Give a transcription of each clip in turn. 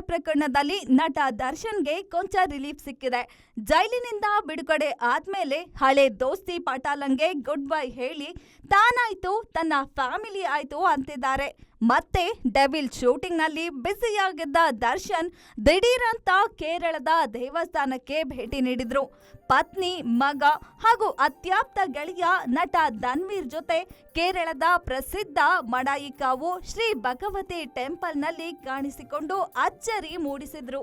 ಪ್ರಕರಣದಲ್ಲಿ ನಟ ದರ್ಶನ್ಗೆ ಕೊಂಚ ರಿಲೀಫ್ ಸಿಕ್ಕಿದೆ. ಜೈಲಿನಿಂದ ಬಿಡುಗಡೆ ಆದ್ಮೇಲೆ ಹಳೆ ದೋಸ್ತಿ ಪಾಟಾಲಂಗೆ ಗುಡ್ ಬೈ ಹೇಳಿ ತಾನಾಯ್ತು, ತನ್ನ ಫ್ಯಾಮಿಲಿ ಆಯ್ತು ಅಂತಿದ್ದಾರೆ. ಮತ್ತೆ ಡೆವಿಲ್ ಶೂಟಿಂಗ್ನಲ್ಲಿ ಬ್ಯುಸಿಯಾಗಿದ್ದ ದರ್ಶನ್ ದಿಢೀರಂತ ಕೇರಳದ ದೇವಸ್ಥಾನಕ್ಕೆ ಭೇಟಿ ನೀಡಿದ್ರು. ಪತ್ನಿ, ಮಗ ಹಾಗೂ ಅತ್ಯಾಪ್ತ ಗೆಳೆಯ ನಟ ಧನ್ವೀರ್ ಜೊತೆ ಕೇರಳದ ಪ್ರಸಿದ್ಧ ಮಡಾಯಿಕಾವು ಶ್ರೀ ಭಗವತಿ ಟೆಂಪಲ್ನಲ್ಲಿ ಕಾಣಿಸಿಕೊಂಡು ಅಚ್ಚರಿ ಮೂಡಿಸಿದ್ರು.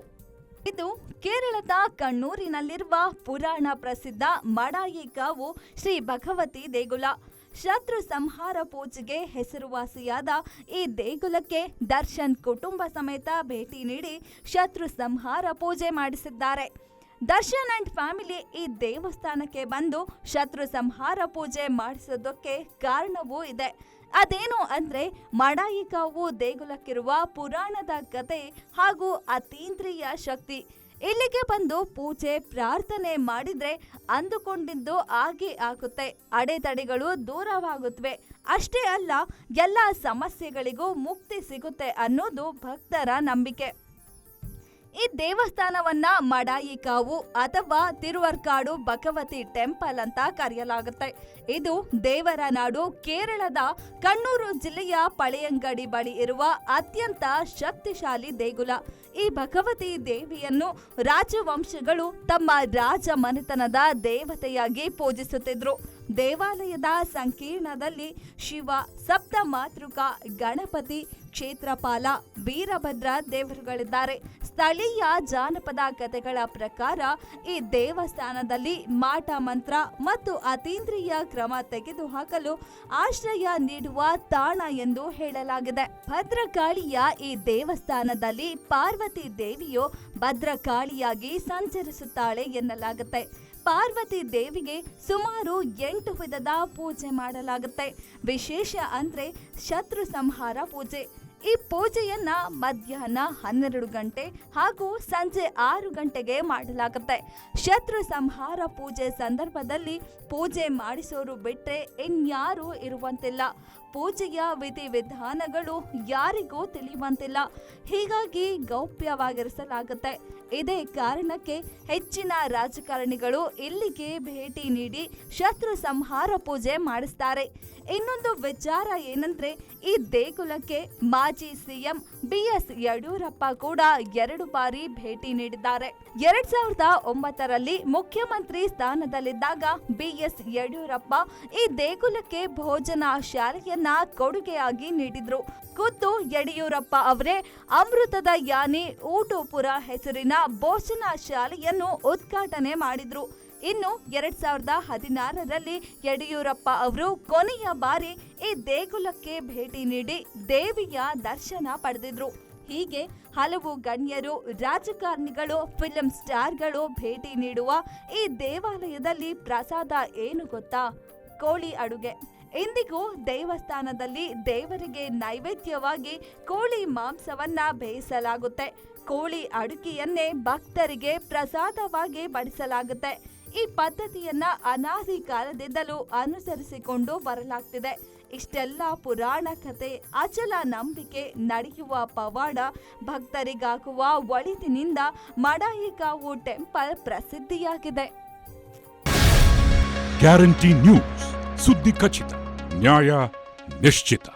ಇದು ಕೇರಳದ ಕಣ್ಣೂರಿನಲ್ಲಿರುವ ಪುರಾಣ ಪ್ರಸಿದ್ಧ ಮಡಾಯಿಕಾವು ಶ್ರೀ ಭಗವತಿ ದೇಗುಲ. ಶತ್ರು ಸಂಹಾರ ಪೂಜೆಗೆ ಹೆಸರುವಾಸಿಯಾದ ಈ ದೇಗುಲಕ್ಕೆ ದರ್ಶನ್ ಕುಟುಂಬ ಸಮೇತ ಭೇಟಿ ನೀಡಿ ಶತ್ರು ಸಂಹಾರ ಪೂಜೆ ಮಾಡಿಸಿದ್ದಾರೆ. ದರ್ಶನ್ ಅಂಡ್ ಫ್ಯಾಮಿಲಿ ಈ ದೇವಸ್ಥಾನಕ್ಕೆ ಬಂದು ಶತ್ರು ಸಂಹಾರ ಪೂಜೆ ಮಾಡಿಸೋದಕ್ಕೆ ಕಾರಣವೂ ಇದೆ. ಅದೇನು ಅಂದ್ರೆ ಮಡಾಯಿಕಾವು ದೇಗುಲಕ್ಕಿರುವ ಪುರಾಣದ ಕತೆ ಹಾಗೂ ಅತೀಂದ್ರಿಯ ಶಕ್ತಿ. ಇಲ್ಲಿಗೆ ಬಂದು ಪೂಜೆ, ಪ್ರಾರ್ಥನೆ ಮಾಡಿದ್ರೆ ಅಂದುಕೊಂಡಿದ್ದು ಆಗಿ ಆಗುತ್ತೆ. ಅಡೆತಡೆಗಳು ದೂರವಾಗುತ್ತವೆ ಅಷ್ಟೇ ಅಲ್ಲ, ಎಲ್ಲ ಸಮಸ್ಯೆಗಳಿಗೂ ಮುಕ್ತಿ ಸಿಗುತ್ತೆ ಅನ್ನೋದು ಭಕ್ತರ ನಂಬಿಕೆ. ಈ ದೇವಸ್ಥಾನವನ್ನ ಮಡಾಯಿಕಾವು ಅಥವಾ ತಿರುವರ್ಕಾಡು ಭಗವತಿ ಟೆಂಪಲ್ ಅಂತ ಕರೆಯಲಾಗುತ್ತೆ. ಇದು ದೇವರ ನಾಡು ಕೇರಳದ ಕಣ್ಣೂರು ಜಿಲ್ಲೆಯ ಪಳೆಯಂಗಡಿ ಬಳಿ ಇರುವ ಅತ್ಯಂತ ಶಕ್ತಿಶಾಲಿ ದೇಗುಲ. ಈ ಭಗವತಿ ದೇವಿಯನ್ನು ರಾಜವಂಶಗಳು ತಮ್ಮ ರಾಜ ಮನೆತನದ ದೇವತೆಯಾಗಿ ಪೂಜಿಸುತ್ತಿದ್ರು. ದೇವಾಲಯದ ಸಂಕೀರ್ಣದಲ್ಲಿ ಶಿವ ಸಪ್ತ ಮಾತೃಕ ಗಣಪತಿ ಕ್ಷೇತ್ರಪಾಲ ವೀರಭದ್ರ ದೇವರುಗಳಿದ್ದಾರೆ. ಸ್ಥಳೀಯ ಜಾನಪದ ಕಥೆಗಳ ಪ್ರಕಾರ ಈ ದೇವಸ್ಥಾನದಲ್ಲಿ ಮಾಟ ಮಂತ್ರ ಮತ್ತು ಅತೀಂದ್ರಿಯ ಕ್ರಮ ತೆಗೆದುಹಾಕಲು ಆಶ್ರಯ ನೀಡುವ ತಾಣ ಎಂದು ಹೇಳಲಾಗಿದೆ. ಭದ್ರಕಾಳಿಯ ಈ ದೇವಸ್ಥಾನದಲ್ಲಿ ಪಾರ್ವತಿ ದೇವಿಯು ಭದ್ರಕಾಳಿಯಾಗಿ ಸಂಚರಿಸುತ್ತಾಳೆ ಎನ್ನಲಾಗುತ್ತೆ. ಪಾರ್ವತಿ ದೇವಿಗೆ ಸುಮಾರು ಎಂಟು ವಿಧದ ಪೂಜೆ ಮಾಡಲಾಗುತ್ತೆ. ವಿಶೇಷ ಅಂದ್ರೆ ಶತ್ರು ಸಂಹಾರ ಪೂಜೆ ಈ ಪೂಜೆಯನ್ನ ಮಧ್ಯಾಹ್ನ ಹನ್ನೆರಡು ಗಂಟೆ ಹಾಗೂ ಸಂಜೆ ಆರು ಗಂಟೆಗೆ ಮಾಡಲಾಗುತ್ತೆ. ಶತ್ರು ಸಂಹಾರ ಪೂಜೆ ಸಂದರ್ಭದಲ್ಲಿ ಪೂಜೆ ಮಾಡಿಸೋರು ಬಿಟ್ಟರೆ ಇನ್ಯಾರೂ ಇರುವಂತಿಲ್ಲ. ಪೂಜೆಯ ವಿಧಿವಿಧಾನಗಳು ಯಾರಿಗೂ ತಿಳಿಯುವಂತಿಲ್ಲ ಹೀಗಾಗಿ ಗೌಪ್ಯವಾಗಿರಿಸಲಾಗುತ್ತೆ. ಇದೇ ಕಾರಣಕ್ಕೆ ಹೆಚ್ಚಿನ ರಾಜಕಾರಣಿಗಳು ಇಲ್ಲಿಗೆ ಭೇಟಿ ನೀಡಿ ಶತ್ರು ಸಂಹಾರ ಪೂಜೆ ಮಾಡಿಸ್ತಾರೆ. ಇನ್ನೊಂದು ವಿಚಾರ ಏನಂದ್ರೆ ಈ ದೇಗುಲಕ್ಕೆ ಮಾಜಿ ಸಿಎಂ ಬಿಎಸ್ ಯಡಿಯೂರಪ್ಪ ಕೂಡ ಎರಡು ಬಾರಿ ಭೇಟಿ ನೀಡಿದ್ದಾರೆ. ಎರಡ್ ಸಾವಿರದ ಒಂಬತ್ತರಲ್ಲಿ ಮುಖ್ಯಮಂತ್ರಿ ಸ್ಥಾನದಲ್ಲಿದ್ದಾಗ ಬಿಎಸ್ ಯಡಿಯೂರಪ್ಪ ಈ ದೇಗುಲಕ್ಕೆ ಭೋಜನ ಶಾಲೆಯನ್ನ ಕೊಡುಗೆಯಾಗಿ ನೀಡಿದ್ರು. ಖುದ್ದು ಯಡಿಯೂರಪ್ಪ ಅವರೇ ಅಮೃತದ ಯಾನಿ ಊಟೋಪುರ ಹೆಸರಿನ ಭೋಜನ ಶಾಲೆಯನ್ನು ಉದ್ಘಾಟನೆ ಮಾಡಿದ್ರು. ಇನ್ನು ಎರಡ್ ಸಾವಿರದ ಹದಿನಾರರಲ್ಲಿ ಯಡಿಯೂರಪ್ಪ ಅವರು ಕೊನೆಯ ಬಾರಿ ಈ ದೇಗುಲಕ್ಕೆ ಭೇಟಿ ನೀಡಿ ದೇವಿಯ ದರ್ಶನ ಪಡೆದಿದ್ರು. ಹೀಗೆ ಹಲವು ಗಣ್ಯರು, ರಾಜಕಾರಣಿಗಳು ಫಿಲಂ ಸ್ಟಾರ್ಗಳು ಭೇಟಿ ನೀಡುವ ಈ ದೇವಾಲಯದಲ್ಲಿ ಪ್ರಸಾದ ಏನು ಗೊತ್ತಾ? ಕೋಳಿ ಅಡುಗೆ. ಇಂದಿಗೂ ದೇವಸ್ಥಾನದಲ್ಲಿ ದೇವರಿಗೆ ನೈವೇದ್ಯವಾಗಿ ಕೋಳಿ ಮಾಂಸವನ್ನ ಬೇಯಿಸಲಾಗುತ್ತೆ. ಕೋಳಿ ಅಡುಗೆಯನ್ನೇ ಭಕ್ತರಿಗೆ ಪ್ರಸಾದವಾಗಿ ಬಡಿಸಲಾಗುತ್ತೆ. ಈ ಪದ್ಧತಿಯನ್ನ ಅನಾದಿ ಕಾಲದಿಂದಲೂ ಅನುಸರಿಸಿಕೊಂಡು ಬರಲಾಗ್ತಿದೆ. ಇಷ್ಟೆಲ್ಲ ಪುರಾಣ ಕತೆ, ಅಚಲ ನಂಬಿಕೆ ನಡೆಯುವ ಪವಾಡ, ಭಕ್ತರಿಗಾಗುವ ಒಳಿತಿನಿಂದ ಮಡಾಯಿಕಾವು ಟೆಂಪಲ್ ಪ್ರಸಿದ್ಧಿಯಾಗಿದೆ. ಗ್ಯಾರಂಟಿ ನ್ಯೂಸ್, ಸುದ್ದಿ ಖಚಿತ, ನ್ಯಾಯ ನಿಶ್ಚಿತ.